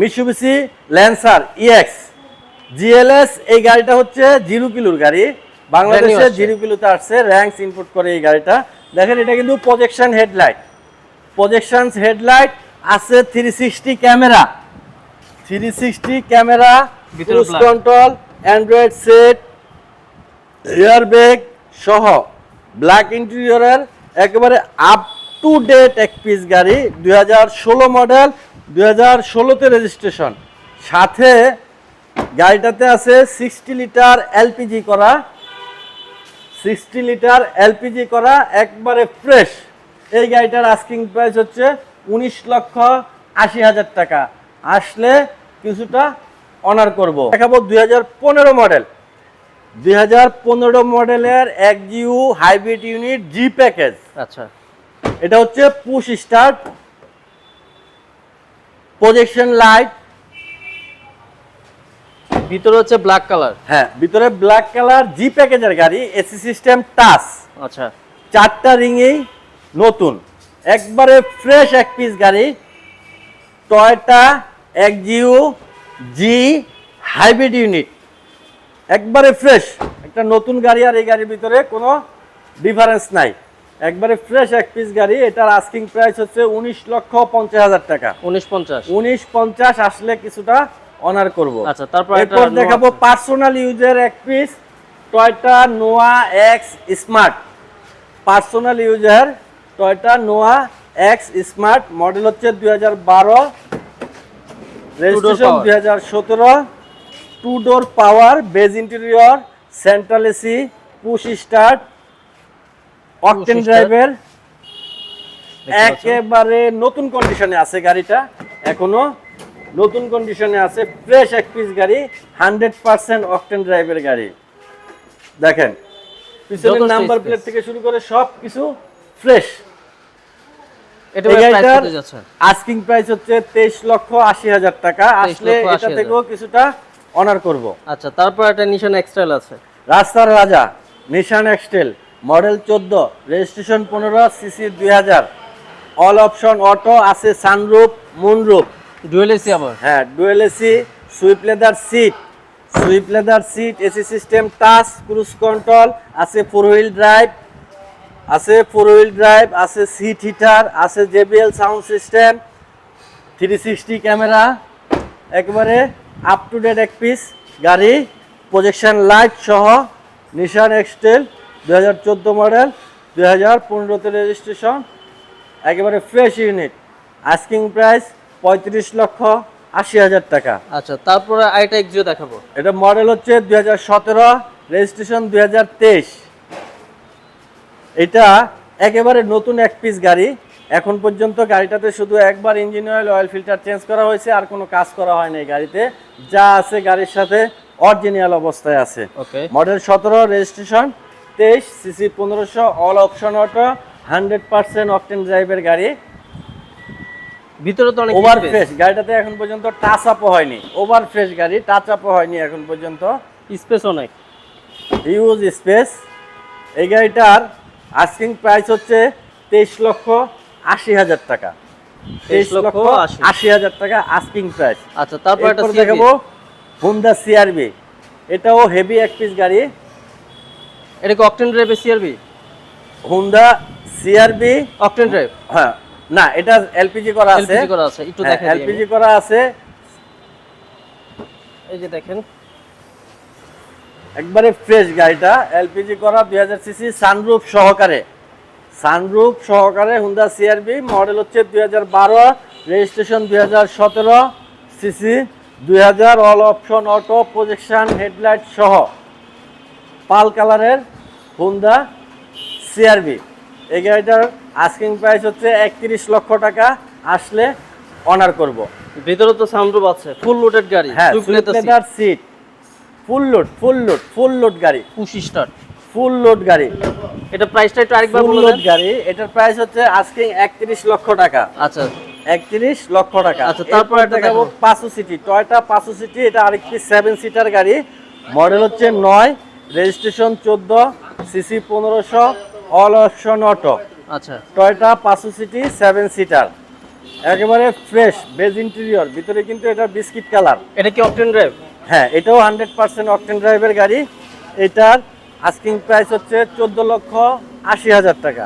মিশুবিসি Lancer EX GLS এই গাড়িটা হচ্ছে জিরো কিলোর গাড়ি। বাংলাদেশে। জিরো কিলোতে আসছে র্যাঙ্কস ইনপুট করে এই গাড়িটা। দেখেন এটা কিন্তু প্রজেকশন হেডলাইট প্রজেকশন হেডলাইট আছে three sixty camera three sixty camera cruise control android set air bag সহ। ব্ল্যাক ইন্টেরিয়রের একেবারে আপ টু ডেট এক পিস গাড়ি দুই হাজার ষোলো মডেল দুই হাজার ষোলোতে রেজিস্ট্রেশন সাথে গাড়িটাতে আছে সিক্সটি লিটার এলপিজি করা। সিক্সটি লিটার এলপিজি করা একবারে ফ্রেশ এই গাড়িটার আস্কিং প্রাইস হচ্ছে উনিশ লক্ষ আশি হাজার টাকা। আসলে কিছুটা অনার করব। দেখাবো দুই হাজার পনেরো মডেল দুই হাজার পনেরো মডেলের Axio hybrid unit G package আচ্ছা। এটা হচ্ছে পুশ স্টার্ট প্রজেকশন লাইট ভিতরে হচ্ছে ব্ল্যাক কালার হ্যাঁ ভিতরে ব্ল্যাক কালার জি প্যাকেজের গাড়ি এসি সিস্টেম টাচ আচ্ছা। চারটা রিংয়েই নতুন। একবারে ফ্রেশ এক পিস গাড়ি Toyota Axio G hybrid unit একবারে ফ্রেশ একটা নতুন গাড়ি আর এই গাড়ির ভিতরে কোনো ডিফারেন্স নাই। একবারে ফ্রেশ এক পিস গাড়ি এটার আস্কিং প্রাইস হচ্ছে উনিশ লক্ষ পঞ্চাশ হাজার টাকা। উনিশ পঞ্চাশ। উনিশ পঞ্চাশ আসলে কিছুটা অনার করব। আচ্ছা, তারপর এরপর দেখাবো পার্সোনাল ইউজের এক piece Toyota Noah X smart personal user Toyota Noah X smart model হচ্ছে দুই হাজার বারো। রেজিস্ট্রেশন দুই হাজার সতেরো। Two door power beige interior central AC push start octane. ড্রাইভের একেবারে নতুন কন্ডিশনে আছে গাড়িটা। এখনও নতুন কন্ডিশনে আছে ফ্রেশ এক পিস গাড়ি হান্ড্রেড পার্সেন্ট অকটেন ড্রাইভের গাড়ি। দেখেন পিছনের নাম্বার প্লেট থেকে শুরু করে সব কিছু ফ্রেশ আস্কিং প্রাইস হচ্ছে তেইশ লক্ষ আশি হাজার টাকা। আসলে এটা থেকেও কিছুটা অনার করব। আচ্ছা তারপর একটা নিশান এক্সট্রাল আছে। রাস্তার রাজা নিশান এক্সটেল মডেল চোদ্দ রেজিস্ট্রেশন পনেরো সিসি দুই হাজার। অল অপশন অটো আছে সানরুপ মুনরুপ ডুয়েল এসি আবার? হ্যাঁ dual AC sweep leather seat sweep leather seat AC system touch cruise control আছে ফোর হুইল ড্রাইভ আছে ফোর হুইল ড্রাইভ আছে সিট হিটার আছে JBL sound system three sixty camera একেবারে up to date এক piece গাড়ি projection light সহ Nissan এক্সটেল দু হাজার চোদ্দ মডেল দু হাজার পনেরোতে রেজিস্ট্রেশন একেবারে ফ্রেশ ইউনিট আস্কিং প্রাইস পঁয়ত্রিশ লক্ষ আশি হাজার টাকা। আচ্ছা তারপরে আইটা এক্সিও দেখাবো। এটা মডেল হচ্ছে দুই হাজার সতেরো রেজিস্ট্রেশন দুই হাজার তেইশ। এটা একেবারে নতুন এক পিস গাড়ি। এখন পর্যন্ত গাড়িটাতে শুধু একবার engine oil oil filter change করা হয়েছে আর কোনো কাজ করা হয়নি গাড়িতে। যা আছে গাড়ির সাথে অরিজিনাল অবস্থায় আছে। ওকে মডেল সতেরো রেজিস্ট্রেশন তেইশ সিসি পনেরোশো all option auto hundred percent octane ড্রাইভের গাড়ি। ভিতরে তো অনেক ওভার ফ্রেশ গাড়িটাতে এখন পর্যন্ত টাচ আপও হয়নি। ওভার ফ্রেশ গাড়ি টাচ আপও হয়নি এখন পর্যন্ত। স্পেস অনেক। হিউজ স্পেস এই গাড়িটার আস্কিং প্রাইস হচ্ছে তেইশ লক্ষ আশি হাজার টাকা। তেইশ লক্ষ আশি। হাজার টাকা আস্কিং প্রাইস আচ্ছা তারপর দেখাবো হুন্ডা সিআরবি এটাও হেভি এক পিস গাড়ি। এটা কি octane drive CRV Honda CRV octane drive হ্যাঁ। না এটা এলপিজি করা আছে। এলপিজি করা আছে একটু দেখেন এলপিজি করা আছে। এই যে দেখেন। একবারে ফ্রেশ গাড়িটা এলপিজি করা দুই হাজার সিসি সানরুফ সহকারে। সানরুফ সহকারে হুন্ডা সিআরবি মডেল হচ্ছে দুই হাজার বারো রেজিস্ট্রেশন দুই হাজার সতেরো সিসি দুই হাজার all option auto projection headlight সহ। পাল কালারের হুন্ডা সিআরবি এই গাড়িটার আস্কিং প্রাইস হচ্ছে একত্রিশ লক্ষ টাকা আসলে অনার করব। ভিতরে তো সাউন্ডরুফ আছে ফুল লোডেড গাড়ি হ্যাঁ leather seat full load full load full load গাড়ি। পুশ স্টার্ট ফুল লোড গাড়ি। এটা প্রাইসটা একটু আরেকবার ফুল লোড গাড়ি এটার প্রাইস হচ্ছে আজকে একত্রিশ লক্ষ টাকা। আচ্ছা। একত্রিশ লক্ষ টাকা। আচ্ছা, তারপর একটা দেখাবো দেখো। পাঁচু সিটি টয়টা পাঁচু সিটি এটা আরেকটি সেভেন সিটার গাড়ি। মডেল হচ্ছে নয় রেজিস্ট্রেশন চোদ্দ সিসি পনেরোশো অল অপশন অটো। আচ্ছা। টয়টা পাঁচশো সিটি সেভেন সিটার। একেবারে ফ্রেশ বেজ ইন্টেরিয়র। ভিতরে কিন্তু এটা বিস্কিট কালার। এটা কি অকটেন ড্রাইভ হ্যাঁ এটাও হান্ড্রেড পার্সেন্ট অকটেন ড্রাইভের গাড়ি। এটার আস্কিং প্রাইস হচ্ছে চোদ্দ লক্ষ আশি হাজার টাকা।